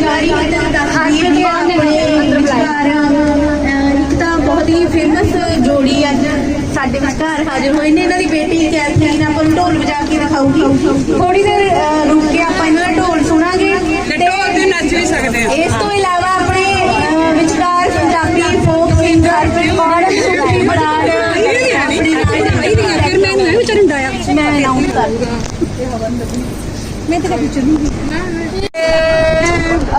ਜਾਰੀ ਕੀਤੀ ਤਸਵੀਰ ਵੀ ਆਪਣੇ ਵਿਚਾਰਾਂ ਇੱਕ ਤਾਂ ਬਹੁਤ ਹੀ ਫੇਮਸ ਜੋੜੀ ਅੱਜ ਸਾਡੇ ਵਿਚਕਾਰ ਹਾਜ਼ਰ ਹੋਏ ਨੇ। ਇਹਨਾਂ ਦੀ ਬੇਟੀ ਕੈਥਰੀਨ ਆਪਾਂ ਨੂੰ ਢੋਲ ਵਜਾ ਕੇ ਦਿਖਾਊਗੀ ਥੋੜੀ ਦੇਰ ਰੁਕ ਕੇ ਆਪਾਂ ਇਹਨਾਂ ਦਾ ਢੋਲ ਸੁਣਾਂਗੇ। ਤੇ ਢੋਲ ਤੇ ਨੱਚ ਵੀ ਸਕਦੇ ਆ। ਇਸ ਤੋਂ ਇਲਾਵਾ ਆਪਣੇ ਵਿਚਕਾਰ ਪੰਜਾਬੀ ਫੋਕ ਸਿੰਗਰ ਪ੍ਰਕਾਰ ਸੁਖੀ ਬਰਾੜ ਆਪਣੀ ਨਾਲ ਫਿਰ ਮੈਂ ਨਾ ਵਿਚਾਰਨ ਡਾਇਆ। ਮੈਂ ਅਨਾਉਂਸ ਕਰ ਮੈਂ ਤੇਰਾ ਵੀ ਚਲੂਗੀ ਨਾ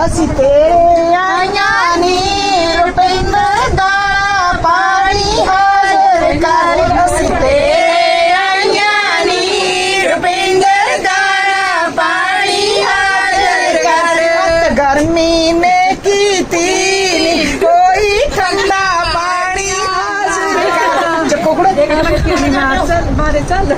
ਅਸੀਂ ਤੇਰੇ ਆਈਆਂ ਨੀ ਰੁਪਿੰਦਰ ਦਾ ਪਾਣੀ ਹਾਜ਼ਰ ਕਰ। ਅਸੀਂ ਤੇਰੇ ਆਈਆਂ ਨੀ ਦਾ ਪਾਣੀ ਹਾਜ਼ਰ ਕਰ। ਗਰਮੀ ਨੇ ਕੀਤੀ ਨੀ ਕੋਈ ਠੰਡਾ ਪਾਣੀ ਹਾਜ਼ਰ ਕਰ। ਚੱਕੋ ਕੁੜਾ। ਦੇਖ ਲੈ ਮਾਰ ਚੱਲ।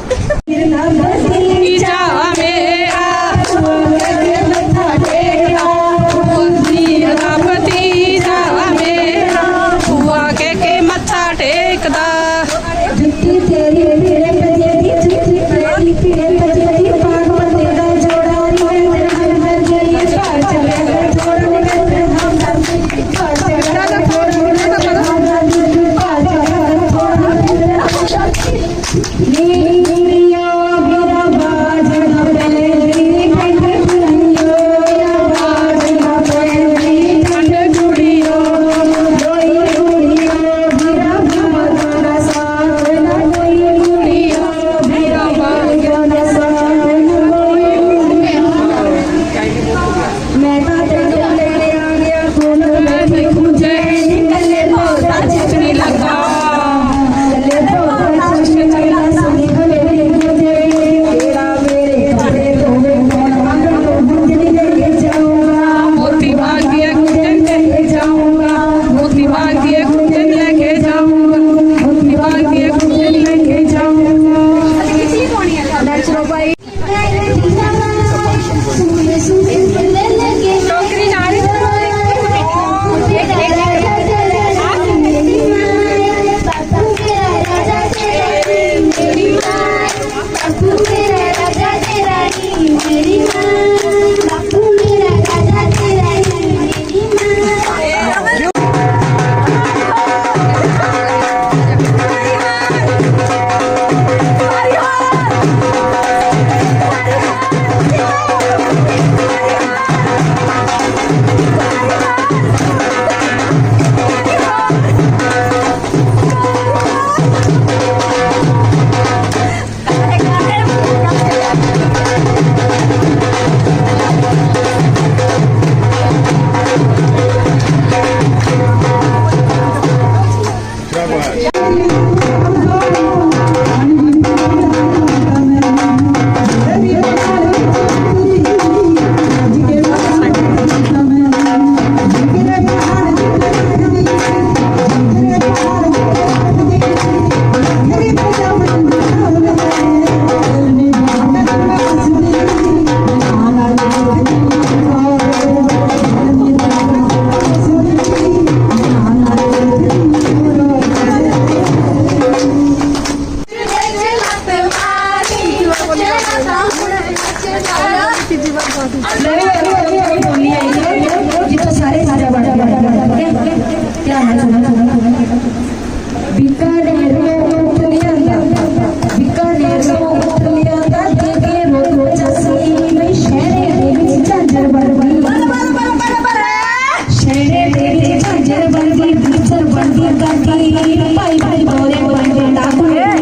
ਸ਼ਹਿਰੇ ਦੇ ਵਿੱਚ ਝਾਂਜਰ ਬਣਦੀ ਵਿਚਰ ਬਣਦੀ ਕਰਦੀ ਭਾਈ ਭਾਈ ਬੋਰੇ ਬਣਦੇ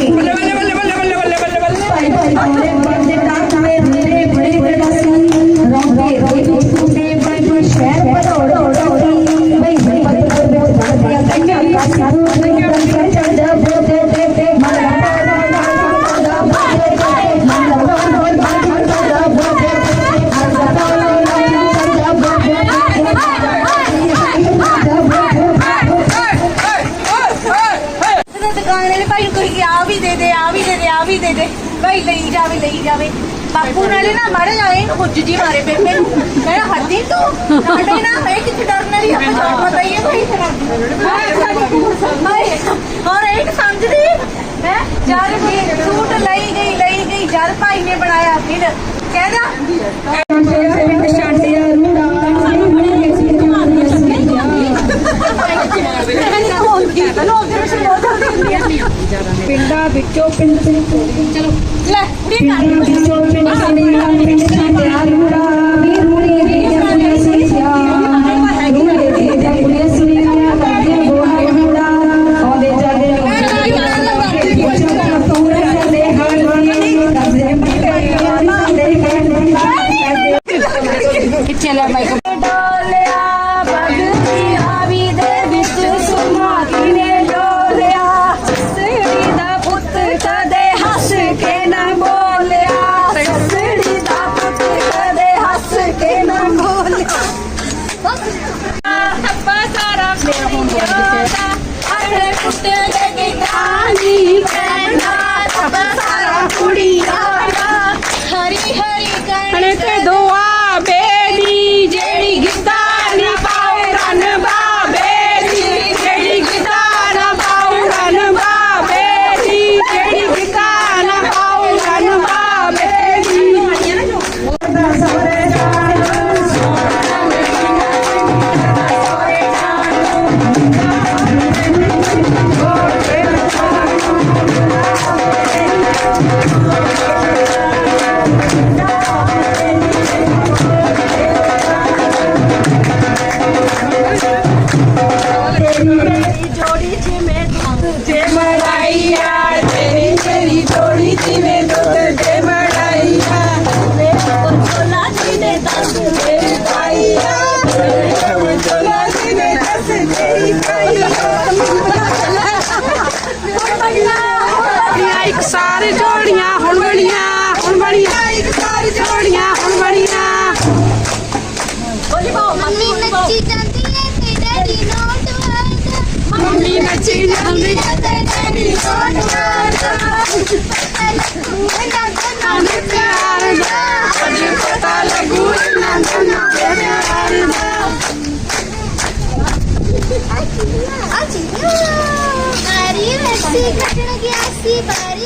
ਦੇਈ ਜਾਵੇ। ਬਾਪੂ ਨਾਲੇ ਨਾ ਮਾੜੇ ਜਾਏ ਇਹਨੂੰ ਜੀ ਮਾਰੇ ਬੇਬੇ ਨੂੰ ਮੈਂ ਹੱਦੀ ਤੂੰ ਸਾਡੇ ਨਾ ਮੈਂ ਕਿੱਥੇ ਡਰਨ ਵਾਲੀ ਆ? ਤੁਹਾਨੂੰ ਪਤਾ ਹੀ ਹੈ ਕੋਈ ਔਰ ਮੈਂ ਜਦ ਵੀ ਸੂਟ ਲਈ ਗਈ ਲਈ ਗਈ। ਜਦ ਭਾਈ ਨੇ ਬਣਾਇਆ ਫਿਰ। ਕਹਿੰਦਾ, ਪਿੰਡਾਂ ਵਿੱਚੋਂ ਪਿੰਡ ਚਲੋ Lah, hindi ka. ਦੀ ਝੋਲੀਆਂ ਹੁਣ ਬਣੀਆਂ ਹੁਣ ਬਣੀਆਂ। ਇੱਕ ਸਾਰੀ ਝੋਲੀਆਂ ਹੁਣ ਬਣੀਆਂ। ਮੰਮੀ ਨੱਚੀ ਜਾਂਦੀ ਹੈ ਤੇ ਡੈਡੀ ਨੋਟ ਵਰਦਾ ਮੰਮੀ ਨੱਚੀ ਜਾਂਦੀ ਹੈ ਤੇ ਡੈਡੀ ਨੋਟ ਵਰਦਾ ਇਹਨਾਂ ਦਾ ਨਾਮ ਪਿਆਰ ਦਾ। ਅੱਜ ਪਤਾ ਲੱਗੂ ਇਹਨਾਂ ਦਾ ਨਾਮ ਪਿਆਰ ਦਾ। ਅੱਜ ਅੱਜ ਮਾਰੀ ਵੈਸੀ ਕੱਟਣ ਗਿਆ ਸੀ ਬਾਰੀ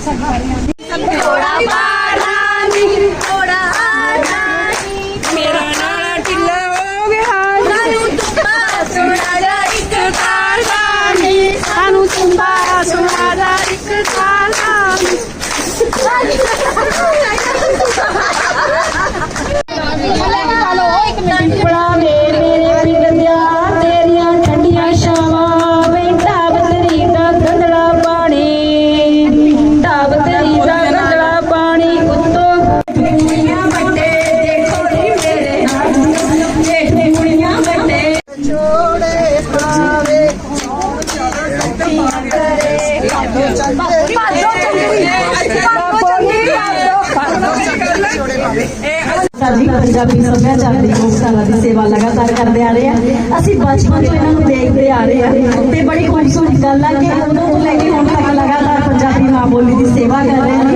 Gracias. ਸਾਡੀ ਪੰਜਾਬੀ ਸੱਭਿਆਚਾਰ ਦੀ ਲੋਕਸ਼ਾਲਾ ਦੀ ਸੇਵਾ ਲਗਾਤਾਰ ਕਰਦੇ ਆ ਰਹੇ ਆ। ਅਸੀਂ ਬਚਪਨ ਤੋਂ ਇਹਨਾਂ ਨੂੰ ਦੇਖਦੇ ਆ ਰਹੇ ਆ। ਤੇ ਬੜੀ ਖੂਬਸੂਰਤ ਗੱਲ ਆ ਕਿ ਉਦੋਂ ਤੋਂ ਲੈ ਕੇ ਹੁਣ ਤੱਕ ਲਗਾਤਾਰ ਪੰਜਾਬੀ ਮਾਂ ਬੋਲੀ ਦੀ ਸੇਵਾ ਕਰ ਰਹੇ ਹਨ